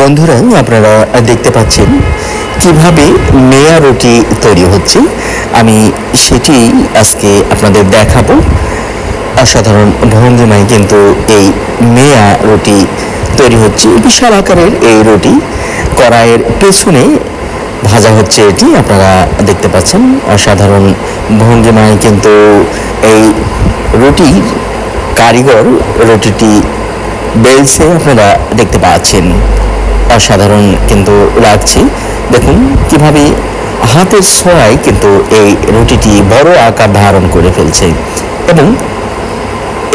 বন্ধুরা, আপনারা দেখতে পাচ্ছেন কীভাবে মেয়া রুটি তৈরি হচ্ছে। আমি সেটি আজকে আপনাদের দেখাবো। অসাধারণ ভঙ্গিমায় কিন্তু এই মেয়া রুটি তৈরি হচ্ছে। বিশাল আকারের এই রুটি কড়াইয়ের পেছনে ভাজা হচ্ছে এটি, আপনারা দেখতে পাচ্ছেন। অসাধারণ ভঙ্গিমায় কিন্তু এই রুটির কারিগর রুটিটি বেলসে আপনারা দেখতে পাচ্ছেন। অসাধারণ কিন্তু লাগছে। দেখুন কীভাবে হাতের ছোঁয়ায় কিন্তু এই রুটিটি বড় আকার ধারণ করে ফেলছে। এবং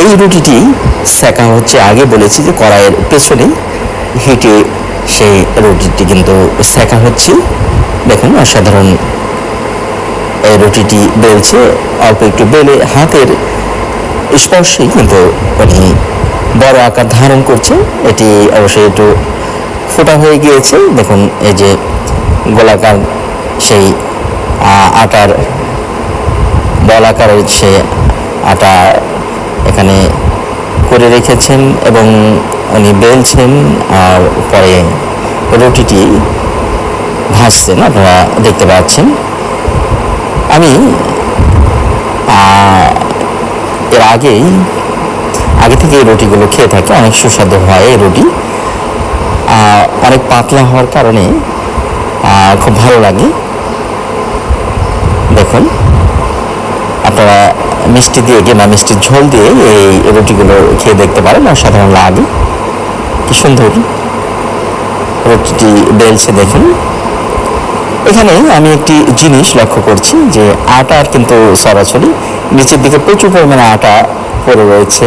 এই রুটিটি সেকা হচ্ছে, আগে বলেছি যে কড়াইয়ের পেছনে হিটে সেই রুটিটি কিন্তু সেকা হচ্ছে। দেখুন, অসাধারণ এই রুটিটি বেলছে। অল্প একটু বেলে হাতের স্পর্শেই কিন্তু উনি বড় আকার ধারণ করছে। এটি অবশ্যই একটু ফোটা হয়ে গিয়েছে। দেখুন, এই যে গোলাকার সেই আটার বল আকারের সে আটা এখানে করে রেখেছেন এবং উনি বেলছেন, আর পরে রুটিটি ভাসছেন, আপনারা দেখতে পাচ্ছেন। আমি এর আগেই, আগে থেকে রুটিগুলো খেয়ে থাকি, অনেক সুস্বাদু হয় এই রুটি। অনেক পাতলা হওয়ার কারণে খুব ভালো লাগে। দেখুন, আপনারা মিষ্টি দিয়ে কিংবা মিষ্টির ঝোল দিয়ে এই রুটিগুলো খেয়ে দেখতে পারেন অসাধারণ লাগে। কি সুন্দর রুটিটি বেলছে দেখুন। এখানে আমি একটি জিনিস লক্ষ্য করছি যে আটার কিন্তু সরাসরি নিচের দিকে প্রচুর পরিমাণে আটা পড়ে রয়েছে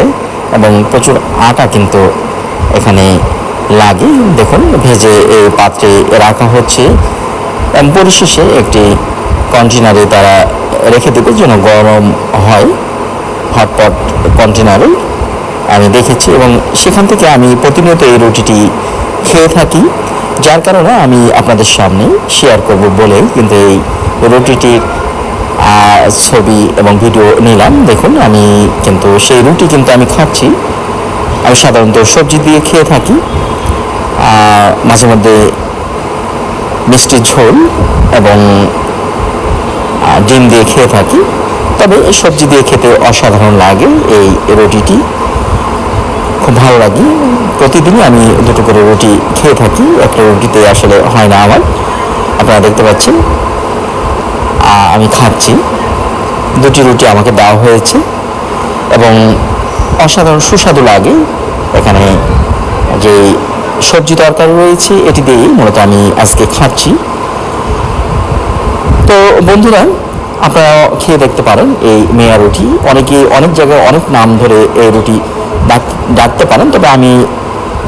এবং প্রচুর আটা কিন্তু এখানে লাগে। দেখুন, ভেজে এই পাত্রে রাখা হচ্ছে। পরিশেষে একটি কন্টেনারে তারা রেখে দেবে যেন গরম হয় হটপট কন্টেনারে আমি দেখেছি এবং সেখান থেকে আমি প্রতিনিয়ত এই রুটিটি খেয়ে থাকি, যার কারণে আমি আপনাদের সামনে শেয়ার করব বলে কিন্তু এই রুটিটির ছবি এবং ভিডিও নিলাম। দেখুন, আমি কিন্তু সেই রুটি কিন্তু আমি খাচ্ছি। আমি সাধারণত সবজি দিয়ে খেয়ে থাকি। মাঝে মধ্যে মিষ্টি ঝোল এবং ডিম দিয়ে খেয়ে থাকি। তবে সবজি দিয়ে খেতে অসাধারণ লাগে এই রুটিটি। খুব ভালো লাগে। প্রতিদিনই আমি দুটো করে রুটি খেয়ে থাকি। একটা রুটিতে আসলে হয় না আমার। আপনারা দেখতে পাচ্ছেন। আমি খাচ্ছি। দুটি রুটি আমাকে দেওয়া হয়েছে। এবং অসাধারণ সুস্বাদু লাগে। এখানে যে সবজি তরকারি রয়েছে, এটি দিয়েই মূলত আমি আজকে খাচ্ছি। তো বন্ধুরা আপনারা খেয়ে দেখতে পারেন এই মেয়া রুটি। অনেকে অনেক জায়গায় অনেক নাম ধরে এই রুটি ডাক- ডাকতে পারেন, তবে আমি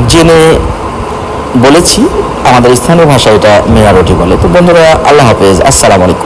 জেনে বলেছি, আমাদের স্থানীয় ভাষায় এটা মেয়া রুটি বলে। তো বন্ধুরা, আল্লাহ হাফেজ। আসসালামু আলাইকুম।